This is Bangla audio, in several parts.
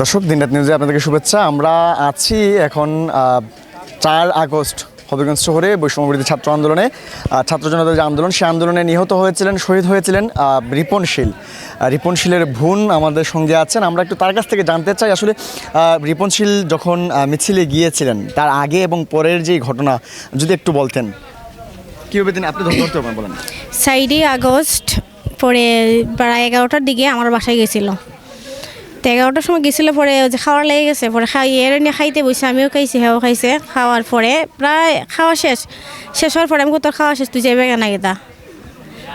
দর্শক, দিনরাত নিউজে আপনাদেরকে শুভেচ্ছা। আমরা আছি এখন চার আগস্ট, হবিগঞ্জ শহরে বৈষম্যবিরোধী ছাত্র আন্দোলনে। ছাত্র জনতার যে আন্দোলন সেই আন্দোলনে নিহত হয়েছিলেন, শহীদ হয়েছিলেন রিপনশীল রিপনশীলের ভুন আমাদের সঙ্গে আছেন। আমরা একটু তার কাছ থেকে জানতে চাই, আসলে রিপনশীল যখন মিছিলে গিয়েছিলেন, তার আগে এবং পরের যে ঘটনা, যদি একটু বলতেন। কীভাবে তিনি আপনি পারবেন, বলেন। সাইডে আগস্ট, পরে প্রায় এগারোটার দিকে আমার বাসায় গেছিল। তো এগারোটার সময় গেছিল, পরে যে খাওয়ার লেগে গেছে, পরে খাই, এর নিয়ে খাইতে বসে আমিও খাইছি হেও খাইছে, খাওয়ার পরে প্রায় খাওয়া শেষ। শেষ হওয়ার পরে আমি তোর খাওয়া শেষ, তুই যাবে কেনা গেতা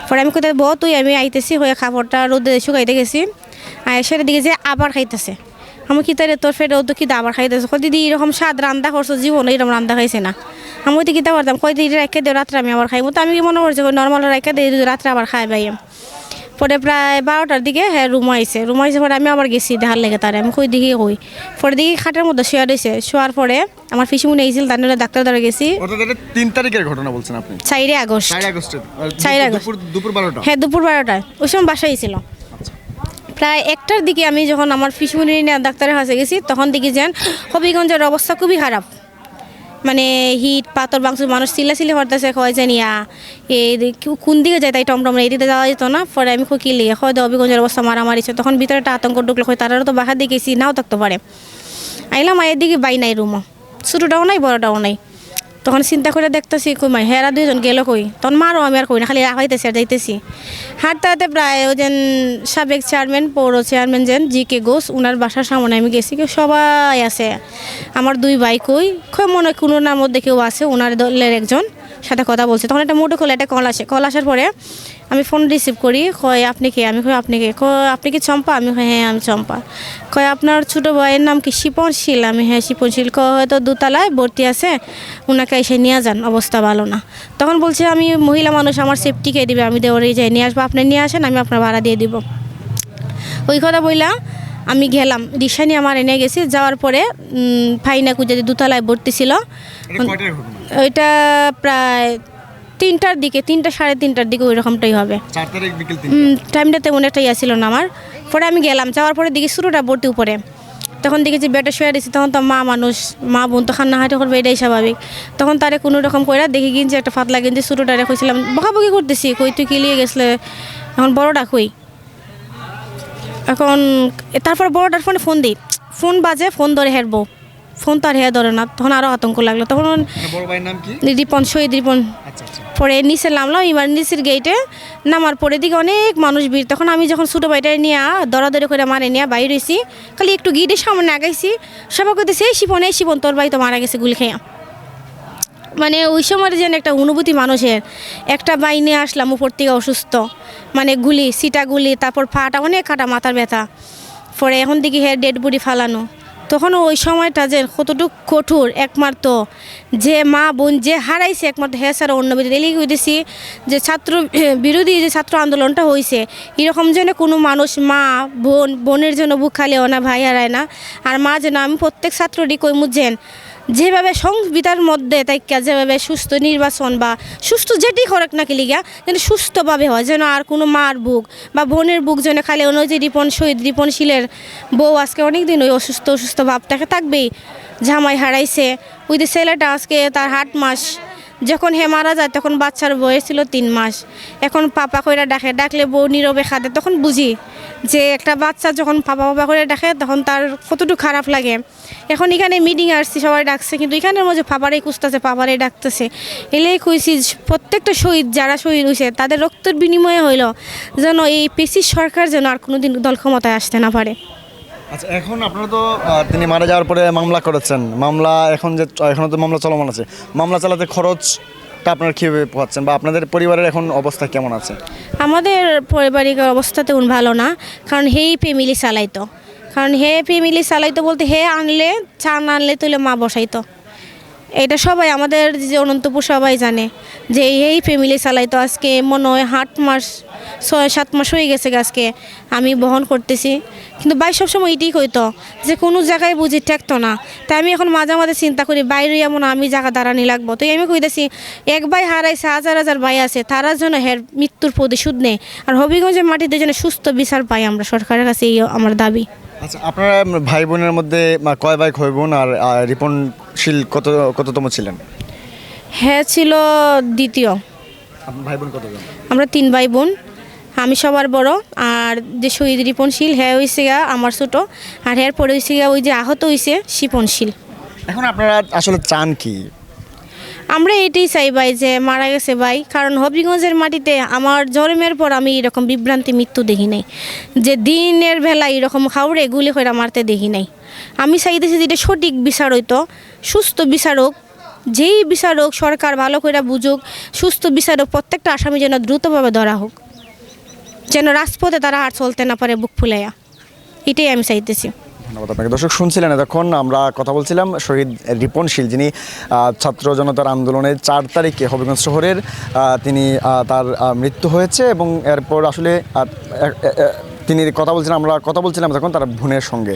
পরে আমি কোথায় বহ তুই, আমি আইতেছি, হয়ে খাবারটা রোদে শুকাইতে গেছি আর সেটা দিকে যে আবার খাইতেছে। আমি কি তারে তোর ফেটে তো কি আবার খাইতেছে? কই দিদি, এরকম স্বাদ রান্না করছ, জীবন এরকম রান্না খাইছে না। আমি ওই কিতা পারতাম কই দিদি রেখে দেও রাত্রে আমি আবার খাইবো তো আমি কি মনে করছি নর্মাল রেখে দিই রাত্রে আবার খাই ভাই? পরে প্রায় বারোটার দিকে হ্যাঁ রুম আইছে রুম আইসে পরে আমি আবার গেছি দেখার লেগে তারে আমি কই দিকে কই পরে দিকে খাটের মধ্যে শুয়া রয়েছে শোয়ার পরে আমার পিসিমুনি আইছিল তার নিয়ে ডাক্তার দ্বারা গেছি। তিন তারিখের ঘটনা বলছেন আপনি? চাইরে আগস্ট চার আগস্ট। দুপুর দুপুর বারোটা হ্যাঁ দুপুর বারোটায় ওই সময় বাসায় ছিল প্রায় একটার দিকে আমি যখন আমার ফিসমুনি ডাক্তারের কাছে গেছি তখন দেখি যেন হবিগঞ্জের অবস্থা খুবই খারাপ মানে হিট, পাথর বাংস মানুষ চিল্লাচিল্লি হরতেছে কয় যে নিয়া এই কোন দিকে যায় তাই টমটম এই দিকে যাওয়া যেত না, পরে আমি খুকি লিয়ে হয় হবিগঞ্জের অবস্থা মারামারিছে তখন ভিতরে একটা আতঙ্ক ঢুকলো হয় তারারও তো বাহার এসি, নাও থাকতে পারে। আইলাম এদিকে দিকে বাই নাই রুমও। ছোটোটাও নাই, বড়টাও নাই। তখন চিন্তা করে দেখতেছি মাই হেরা দুইজন গেল কই? তখন মারও আমি আর কই না খালি হাইতেছি আর যাইতেছি। হাঁটতে হাঁটতে প্রায় ওই যেন সাবেক চেয়ারম্যান পৌর চেয়ারম্যান যেন জি কে ঘোষ ওনার বাসার সামনে আমি গেছি কেউ সবাই আছে। আমার দুই ভাই কই খুব মনে কোনো নামও দেখেও আছে ওনার দলের একজন। সাথে কথা বলছে। তখন একটা মোটো খোলে একটা কল আসে। কল আসার পরে আমি ফোন রিসিভ করি, কয়, আপনি কে? আমি কই, আপনি কে? কয়, আপনি কি চম্পা? আমি হ্যাঁ আমি চম্পা। কয়, আপনার ছোটো ভাইয়ের নাম কি শিপনশীল? আমি হ্যাঁ শিপনশীল। কয়, হয়তো দোতলায় ভর্তি আছে ওনাকে এসে নিয়ে যান, অবস্থা ভালো না। তখন বলছে, আমি মহিলা মানুষ, আমার সেফটি কে দিবে, আমি দেওয়ারে যাই, নিয়ে আসব, আপনি নিয়ে আসেন, আমি আপনার ভাড়া দিয়ে দিব। ওই কথা বইলা আমি গেলাম। রিক্সা নিয়ে আমার এনে গেছি, যাওয়ার পরে ফাইনা কুজাদি দুতলায় ভর্তি ছিল ওইটা প্রায় তিনটার দিকে তিনটা সাড়ে তিনটার দিকে ওই রকমটাই হবে টাইমটা তেমন একটা ইয়া ছিল না আমার। পরে আমি গেলাম যাওয়ার পরে দেখি শুরুটা ভর্তি উপরে। তখন দেখেছি বেটা শুয়ে দিয়েছি তখন তো মা মানুষ মা বোন তো খান্না হাঁটে করবে এটাই স্বাভাবিক। তখন তারে কোনো রকম কইরা দেখি গিয়েছি একটা ফাতলা গেঞ্জি শুরুটা রেখেছিলাম বকাবকি করতেছি কই তুই কিলিয়ে গেছলে? এখন বড়টা কই? এখন তারপর বড়টার ফোনে ফোন দিই। ফোন বাজে ফোন ধরে হেরবো। ফোন তো আর হেয়া ধরে না তখন আরও আতঙ্ক লাগল। তখন রিপন শহীদ রিপন পরে নিচে নামলাম ইমার্জেন্সির গেটে নামার পরে দিকে অনেক মানুষ ভিড়। তখন আমি যখন ছোটো বাইটা নিয়ে দরাদরি করে মারে নিয়ে বাইরে রয়েছি খালি একটু গিটে সামনে আগাইছি। সবাই করতেছে এই শিপন এই শিপন তোর বাড়ি তো মারা গেছে গুলি খেয়া মানে ওই সময়ের যেন একটা অনুভূতি মানুষের। একটা বাই নিয়ে আসলাম উপর থেকে অসুস্থ। মানে গুলি সিটা গুলি তারপর ফাটা অনেক কাটা মাথার ব্যথা। পরে এখন দেখি হ্যাঁ ডেড বডি ফালানো। তখন ওই সময়টা যে কতটুকু কঠোর একমাত্র যে মা বোন যে হারাইছে একমাত্র হ্যাঁ স্যার, অন্য বিরোধী হইতেছি, যে ছাত্র, বিরোধী যে ছাত্র আন্দোলনটা হয়েছে এরকম যেন কোনো মানুষ মা, বোন, বোনের জন্য বুক খালেও না, ভাই হারায় না। আর মা যেন আমি প্রত্যেক ছাত্রটি কই মুজেন যেভাবে সংবিধার মধ্যে তাইকা যেভাবে সুস্থ নির্বাচন বা সুস্থ যেটি খরক না লিগা, যেন সুস্থভাবে হয়, যেন আর কোনো মার বুক বা বোনের বুক যেন খালি অন্য যে রিপন শহীদ রিপনশীলের বউ আজকে অনেক দিন ওই অসুস্থ অসুস্থ ভাব তাকে থাকবেই, জামাই হারাইছে, ওই যে ছেলেটা আজকে তার হাট মাস যখন হে মারা যায়, তখন বাচ্চার বয়স ছিল তিন মাস। এখন পাপা কইরা ডাকে, ডাকলে বউ নীরবে খাদে তখন বুঝি যে একটা বাচ্চা যখন পাপা পাপা করে ডাকে, তখন তার কতটুকু খারাপ লাগে। এখন এখানে মিটিং আসছি, সবাই ডাকছে, কিন্তু এখানের মধ্যে পাপারাই কুসতেছে পাপারাই ডাকতেছে। এলেই কইছি প্রত্যেকটা শহীদ, যারা শহীদ হয়েছে তাদের রক্তের বিনিময়ে হইল যেন এই পেশি সরকার যেন আর কোনোদিন দল ক্ষমতায় আসতে না পারে। আচ্ছা এখন আপনারা তো তিনি মারা যাওয়ার পরে মামলা করেছেন। মামলা এখন যে এখনও তো মামলা চলমান আছে। মামলা চালাতে খরচ আপনার কীভাবে পাচ্ছেন? বা আপনাদের পরিবারের এখন অবস্থা কেমন আছে? আমাদের পারিবারিক অবস্থা তেমন ভালো না, কারণ হেই ফ্যামিলি চালাইতো। কারণ হে ফ্যামিলি চালাইতো বলতে হে আনলে, চান আনলে তুলে মা বসাইতো। এটা সবাই, আমাদের যে অনন্তপুর সবাই জানে যে এই ফ্যামিলি চালাইতো আজকে মনে হয় আট মাস, ছয়, সাত মাস হয়ে গেছে আজকে আমি বহন করতেছি। কিন্তু বাই সবসময় এটাই কইতো যে কোনো জায়গায় বুঝি ঠেকতো না। তাই আমি এখন মাঝে মাঝে চিন্তা করি, বাইরে এমন আমি জায়গা দাঁড়ানি লাগবো। তো আমি কইতেছি, এক ভাই হারাইছে, হাজার হাজার ভাই আছে তারা যেন হের মৃত্যুর প্রতিশোধ নেই। আর হবিগঞ্জের মাটিতে যেন সুস্থ বিচার পাই আমরা সরকারের কাছে, এই আমার দাবি। আচ্ছা আপনারা ভাই বোনের মধ্যে কয় ভাই কয় বোন আর রিপনশীল কত কততম ছিলেন? হ্যাঁ ছিল দ্বিতীয়। ভাই বোন কতজন? আমরা তিন ভাই বোন। আমি সবার বড় আর যে শহীদ রিপনশীল হ্যাঁ হয়েছে গা আমার ছোটো। আর হ্যার পরে হয়েছে গা ওই যে আহত হয়েছে শিপনশীল এখন আপনারা আসলে চান কি? আমরা এটাই চাই ভাই যে মারা গেছে ভাই। কারণ হবিগঞ্জের মাটিতে আমার জন্মের পর আমি এরকম বিভ্রান্তি, মৃত্যু দেখি নাই। যে দিনের বেলা এরকম খাওড়ে গুলি করে মারতে দেখি নাই। আমি চাইতেছি যে এটা সঠিক বিচার হইতো, সুস্থ বিচারক যেই বিচারক সরকার ভালো করে বুঝুক, সুস্থ বিচারক প্রত্যেকটা আসামি যেন দ্রুতভাবে ধরা হোক। যেন রাজপথে তারা আর চলতে না পারে, বুক ফুলাইয়া। এটাই আমি চাইতেছি। ধন্যবাদ আপনাকে। দর্শক, শুনছিলেন এতক্ষণ আমরা কথা বলছিলাম শহীদ রিপনশীল যিনি ছাত্র জনতার আন্দোলনের চার তারিখে হবিগঞ্জ শহরের তিনি তার মৃত্যু হয়েছে এবং এরপর আসলে তিনি কথা বলছিলেন, আমরা কথা বলছিলাম তখন তার ভুনের সঙ্গে।